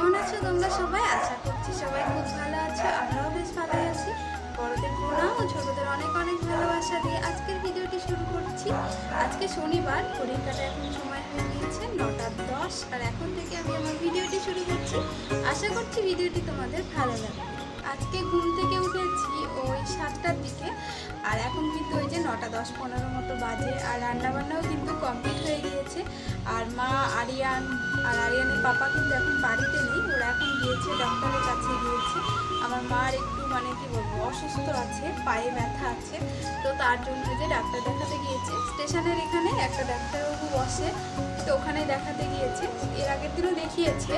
তোমরা সবাই? আশা করছি সবাই খুব ভালো আছো, আমরাও বেশ ভালো আছি। বড়দের প্রণাম ও ছোটদের অনেক অনেক ভালোবাসা দিয়ে আজকের ভিডিওটি শুরু করছি। আজকে শনিবার, ঘড়ির কাটা এখন সময় হয়ে গিয়েছে নটা দশ, আর এখন থেকে আমি আমার ভিডিওটি শুরু করছি। আশা করছি ভিডিওটি তোমাদের ভালো লাগবে। আজকে ঘুম থেকে উঠেছি ওই সাতটার দিকে। নটা দশ পনেরো মতো বাজে আর রান্নাবান্নাও কিন্তু কমপ্লিট হয়ে গিয়েছে। আর মা আরিয়ান আর আরিয়ানের পাপা কিন্তু এখন বাড়িতে নেই, ওরা এখন গিয়েছে ডক্টরের কাছে গিয়েছে। আমার মার একটু মানে কি বলব, অসুস্থ আছে, পায়ে ব্যথা আছে, তো তার জন্য যে ডাক্তার দেখাতে গিয়েছে। স্টেশনের এখানে একটা ডাক্তারবাবু বসে, তো ওখানে দেখাতে গিয়েছে। এর আগের দিনও দেখিয়েছে,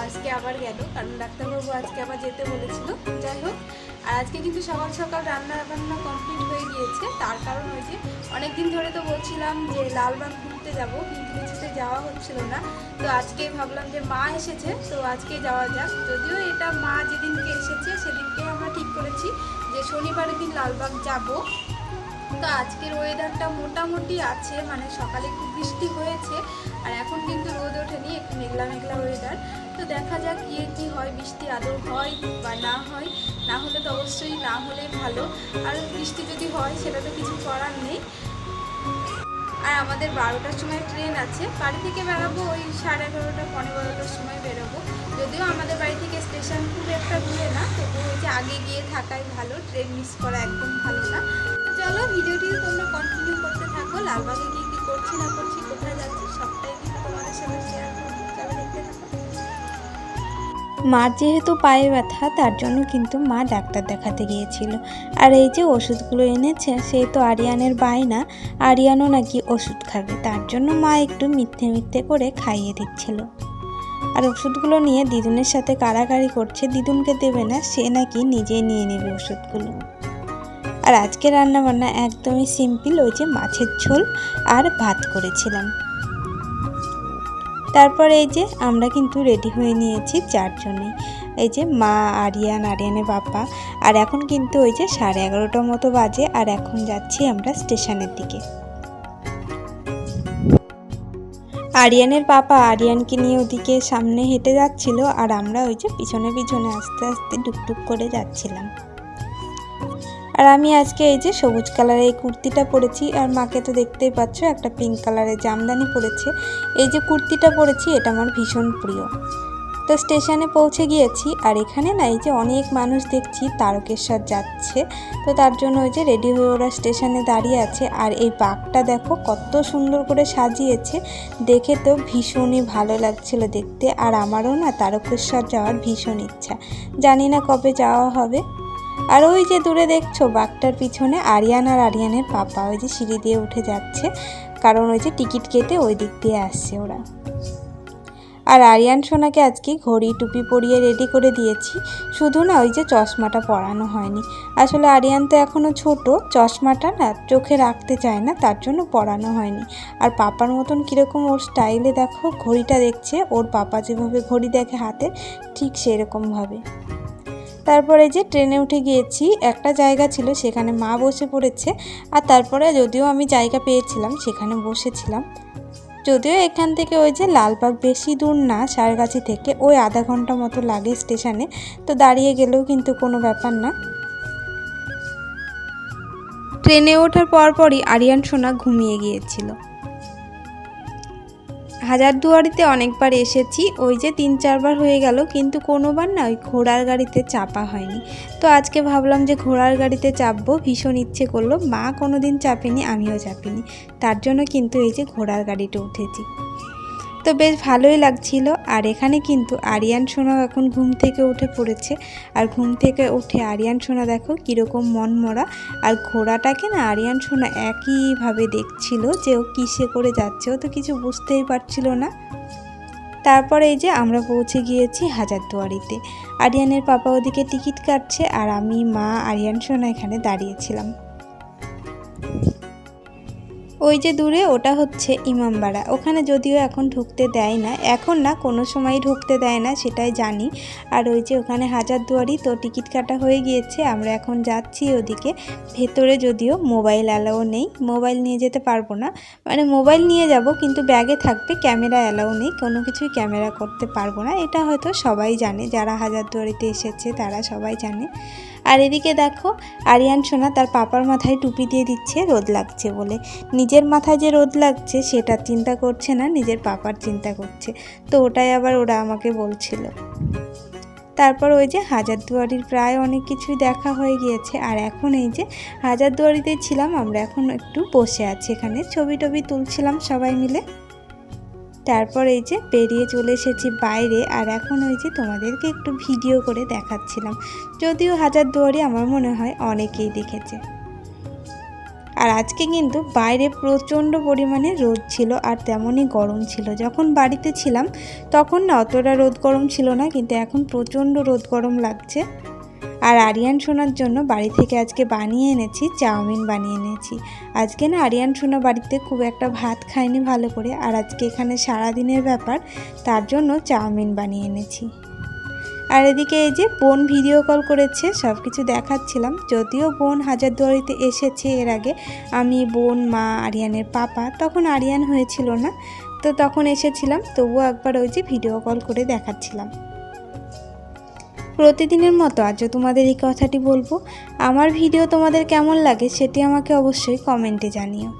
আজকে আবার গেল, কারণ ডাক্তারবাবু আজকে আবার যেতে বলেছিল। যাই হোক, আর আজকে কিন্তু সকাল সকাল রান্না বান্না কমপ্লিট হয়ে গিয়েছে তার কারণ হয়েছে যে অনেকদিন ধরে তো বলছিলাম যে লালবাগ ঘুরতে যাব, কিন্তু কিছুতে যাওয়া হচ্ছিল না। তো আজকে ভাবলাম যে মা এসেছে, তো আজকে যাওয়া যাক। যদিও এটা মা যেদিনকে এসেছে সেদিনকে আমরা ঠিক করেছি যে শনিবারের দিন লালবাগ যাব। তো আজকের ওয়েদারটা মোটামুটি আছে মানে সকালে একটু বৃষ্টি হয়েছে, আর এখন কিন্তু রোদ ওঠেনি, একটু মেঘলা মেঘলা ওয়েদার তো দেখা যাক গিয়ে কি হয়, বৃষ্টি আদৌ হয় বা না হয়, না হলে তো অবশ্যই না হলে ভালো। আর বৃষ্টি যদি হয়, সেটা তো কিছু করার নেই। আর আমাদের বারোটার সময় ট্রেন আছে, বাড়ি থেকে বেরাবো ওই সাড়ে এগারোটা পনেরো বারোটার সময় বেরোবো। যদিও আমাদের বাড়ি থেকে স্টেশন খুব একটা দূরে না তবু যে আগে গিয়ে থাকাই ভালো ট্রেন মিস করা একদম ভালো না। চলো করছি না করছি, কোথায় যাচ্ছি, সবটাই কিন্তু তোমাদের সাথে শেয়ার মার যেহেতু পায়ে ব্যথা, তার জন্য কিন্তু মা ডাক্তার দেখাতে গিয়েছিল। আর এই যে ওষুধগুলো এনেছে সেই তো আরিয়ানের বায়না, আরিয়ানও নাকি ওষুধ খাবে, তার জন্য মা একটু মিথ্যে মিথ্যে করে খাইয়ে দিচ্ছিল। আর ওষুধগুলো নিয়ে দিদুনের সাথে কাড়াকাড়ি করছে, দিদুনকে দেবে না, সে নাকি নিজেই নিয়ে নেবে ওষুধগুলো। আর আজকে রান্না বান্না একদমই সিম্পল ওই যে মাছের ঝোল আর ভাত করেছিলাম। তারপর এই যে আমরা কিন্তু রেডি হয়ে নিয়েছি চারজনে। এই যে মা আরিয়ান আরিয়ানের বাবা আর এখন কিন্তু ওই যে সাড়ে এগারোটার মতো বাজে আর এখন যাচ্ছি আমরা স্টেশনের দিকে। আরিয়ানের পাপা আরিয়ানকে নিয়ে ওদিকে সামনে হেঁটে যাচ্ছিল আর আমরা ওই যে পিছনে পিছনে আস্তে আস্তে টুকটুক করে যাচ্ছিলাম। আর আমি আজকে এই যে সবুজ কালারের এই কুর্তিটা পরেছি, আর মাকে তো দেখতেই পাচ্ছ একটা পিঙ্ক কালারের জামদানি পরেছে। এই যে কুর্তিটা পরেছি, এটা আমার ভীষণ প্রিয়। তো স্টেশনে পৌঁছে গিয়েছি, আর এখানে না এই যে অনেক মানুষ দেখছি, তারকেশ্বর যাচ্ছে। তো তার জন্য ওই যে রেডি হয়ে ওরা স্টেশনে দাঁড়িয়ে আছে, আর এই বাঘটা দেখো কত সুন্দর করে সাজিয়েছে। দেখে তো ভীষণই ভালো লাগছিল দেখতে, আর আমারও না তারকেশ্বর যাওয়ার ভীষণ ইচ্ছা। জানি না কবে যাওয়া হবে। আর ওই যে দূরে দেখছ বাঘটার পিছনে আরিয়ান আর আরিয়ানের পাপা, ওই যে সিঁড়ি দিয়ে উঠে যাচ্ছে, কারণ ওই যে টিকিট কেটে ওই দিক দিয়ে আসছে ওরা। আর আরিয়ান সোনাকে আজকে ঘড়ি, টুপি পরিয়ে রেডি করে দিয়েছি, শুধু না ওই যে চশমাটা পরানো হয়নি। আসলে আরিয়ান তো এখনও ছোট, চশমাটা না চোখে রাখতে চায় না, তার জন্য পরানো হয়নি। আর পাপার মতন কীরকম ওর স্টাইলে দেখো, ঘড়িটা দেখছে, ওর পাপা যেভাবে ঘড়ি দেখে হাতে, ঠিক সেরকমভাবে। তারপরে যে ট্রেনে উঠে গিয়েছি, একটা জায়গা ছিল সেখানে মা বসে পড়েছে আর তারপরে যদিও আমি জায়গা পেয়েছিলাম সেখানে বসেছিলাম। যদিও এখান থেকে ওই যে লালবাগ বেশি দূর না, সারগাছি থেকে ওই আধা ঘণ্টা মতো লাগে স্টেশনে, তো দাঁড়িয়ে গেলেও কিন্তু কোনো ব্যাপার না। ট্রেনে ওঠার পরপরই আরিয়ান সোনা ঘুমিয়ে গিয়েছিল। হাজারদুয়ারিতে অনেকবার এসেছি, ওই যে তিন চারবার হয়ে গেল, কিন্তু কোনোবার না ওই ঘোড়ার গাড়িতে চাপা হয়নি। তো আজকে ভাবলাম যে ঘোড়ার গাড়িতে চাপবো, ভীষণ ইচ্ছে করল, মা কোনো দিন চাপেনি, আমিও চাপিনি। তার জন্য কিন্তু এই যে ঘোড়ার গাড়িটা উঠেছি। তো বেশ ভালোই লাগছিল। আর এখানে কিন্তু আরিয়ান সোনাও এখন ঘুম থেকে উঠে পড়েছে। আর ঘুম থেকে উঠে আরিয়ান সোনা দেখো কীরকম মন মরা আর ঘোড়াটাকে না আরিয়ান সোনা একইভাবে দেখছিল যে ও কিসে করে যাচ্ছে। ও তো কিছু বুঝতেই পারছিল না। তারপরে এই যে আমরা পৌঁছে গিয়েছি হাজারদুয়ারিতে। আরিয়ানের পাপা ওদিকে টিকিট কাটছে আর আমি, মা, আরিয়ান সোনা এখানে দাঁড়িয়েছিলাম ওই যে দূরে ওটা হচ্ছে ইমামবাড়া। ওখানে যদিও এখন ঢুকতে দেয় না, এখন না, কোনো সময় ঢুকতে দেয় না, সেটাই জানি। আর ওই যে ওখানে হাজারদুয়ারি তো টিকিট কাটা হয়ে গিয়েছে, আমরা এখন যাচ্ছি ওদিকে। ভেতরে যদিও মোবাইল অ্যালাও নেই, মোবাইল নিয়ে যেতে পারব না। মানে মোবাইল নিয়ে যাব, কিন্তু ব্যাগে থাকবে, ক্যামেরা অ্যালাও নেই, কোনো কিছুই ক্যামেরা করতে পারব না। এটা হয়তো সবাই জানে, যারা হাজারদুয়ারিতে এসেছে, তারা সবাই জানে। আর এদিকে দেখো, আরিয়ান সোনা তার পাপার মাথায় টুপি দিয়ে দিচ্ছে, রোদ লাগছে বলে। নিজের মাথায় যে রোদ লাগছে সেটা চিন্তা করছে না, নিজের পাপার চিন্তা করছে। তো ওটাই আবার ওরা আমাকে বলছিল। তারপর ওই যে হাজারদুয়ারির প্রায় অনেক কিছুই দেখা হয়ে গিয়েছে। আর এখন এই যে হাজারদুয়ারিতে ছিলাম, আমরা এখন একটু বসে আছি এখানে। ছবি টবি তুলছিলাম সবাই মিলে। তারপর এই যে বেরিয়ে চলে এসেছি বাইরে আর এখন ওই যে তোমাদেরকে একটু ভিডিও করে দেখাচ্ছিলাম। যদিও হাজারদুয়ারি আমার মনে হয় অনেকেই দেখেছে। আর আজকে কিন্তু বাইরে প্রচণ্ড পরিমাণে রোদ ছিল আর তেমনই গরম ছিল। যখন বাড়িতে ছিলাম, তখন না অতটা রোদ গরম ছিল না, কিন্তু এখন প্রচণ্ড রোদ গরম লাগছে। আর আরিয়ান সোনার জন্য বাড়ি থেকে আজকে বানিয়ে এনেছি, চাউমিন বানিয়ে এনেছি। আজকে না আরিয়ান সোনা বাড়িতে খুব একটা ভাত খায়নি ভালো করে, আর আজকে এখানে সারাদিনের ব্যাপার, তার জন্য চাউমিন বানিয়ে এনেছি। আর এদিকে এই যে বোন ভিডিও কল করেছে সব কিছু দেখাচ্ছিলাম। যদিও বোন হাজারদুয়ারিতে এসেছে এর আগে, আমি বোন, মা, আরিয়ানের পাপা, তখন আরিয়ান হয়েছিল না, তো তখন এসেছিলাম, তবুও একবার ওই যে ভিডিও কল করে দেখাচ্ছিলাম। প্রতিদিনের মতো আজও তোমাদের এই কথাটি বলব। আমার ভিডিও তোমাদের কেমন লাগে সেটি আমাকে অবশ্যই কমেন্টে জানিও।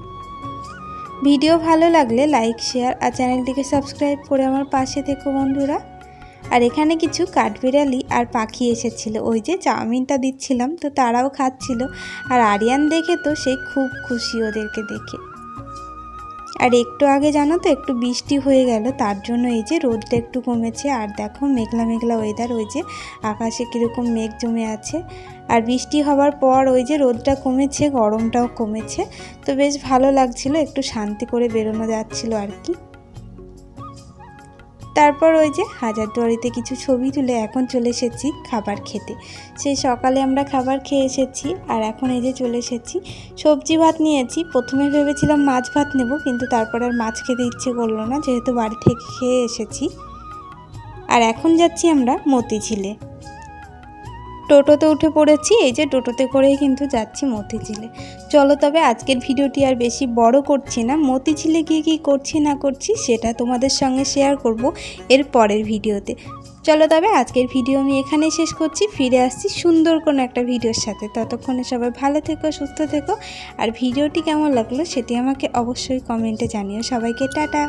ভিডিও ভালো লাগলে লাইক শেয়ার আর চ্যানেলটিকে সাবস্ক্রাইব করে আমার পাশে থেকো বন্ধুরা। আর এখানে কিছু কাঠবিড়ালি আর পাখি এসেছিল। ওই যে চাউমিনটা দিচ্ছিলাম, তো তারাও খাচ্ছিল। আর আরিয়ান দেখে তো সেই খুব খুশি ওদেরকে দেখে। আর একটু আগে জানো তো, একটু বৃষ্টি হয়ে গেল, তার জন্য এই যে রোদটা একটু কমেছে। আর দেখো মেঘলা মেঘলা ওয়েদার ওই যে আকাশে কীরকম মেঘ জমে আছে। আর বৃষ্টি হওয়ার পর ওই যে রোদটা কমেছে, গরমটাও কমেছে। তো বেশ ভালো লাগছিল, একটু শান্তি করে বেরোনো যাচ্ছিল আর কি। তারপর ওই যে হাজারদুয়ারিতে কিছু ছবি তুলে এখন চলে এসেছি খাবার খেতে। সেই সকালে আমরা খাবার খেয়ে এসেছি আর এখন এই যে চলে এসেছি, সবজি ভাত নিয়েছি। প্রথমে ভেবেছিলাম মাছ ভাত নেব, কিন্তু তারপর আর মাছ খেতে ইচ্ছে করল না, যেহেতু বাড়ি থেকে খেয়ে এসেছি। আর এখন যাচ্ছি আমরা মতিঝিলে। টোটোতে উঠে পড়েছি, এই যে টোটোতে করেই কিন্তু যাচ্ছি মতিঝিলে। চলো তবে আজকের ভিডিওটি আর বেশি বড় করছি না, মতিঝিলে গিয়ে কী করছি না করছি সেটা তোমাদের সঙ্গে শেয়ার করব এর পরের ভিডিওতে। চলো তবে আজকের ভিডিও আমি এখানেই শেষ করছি, ফিরে আসছি সুন্দর কোনো একটা ভিডিওর সাথে। ততক্ষণে সবাই ভালো থেকো, সুস্থ থেকো, আর ভিডিওটি কেমন লাগল সেটি আমাকে অবশ্যই কমেন্টে জানিও। সবাইকে টাটা!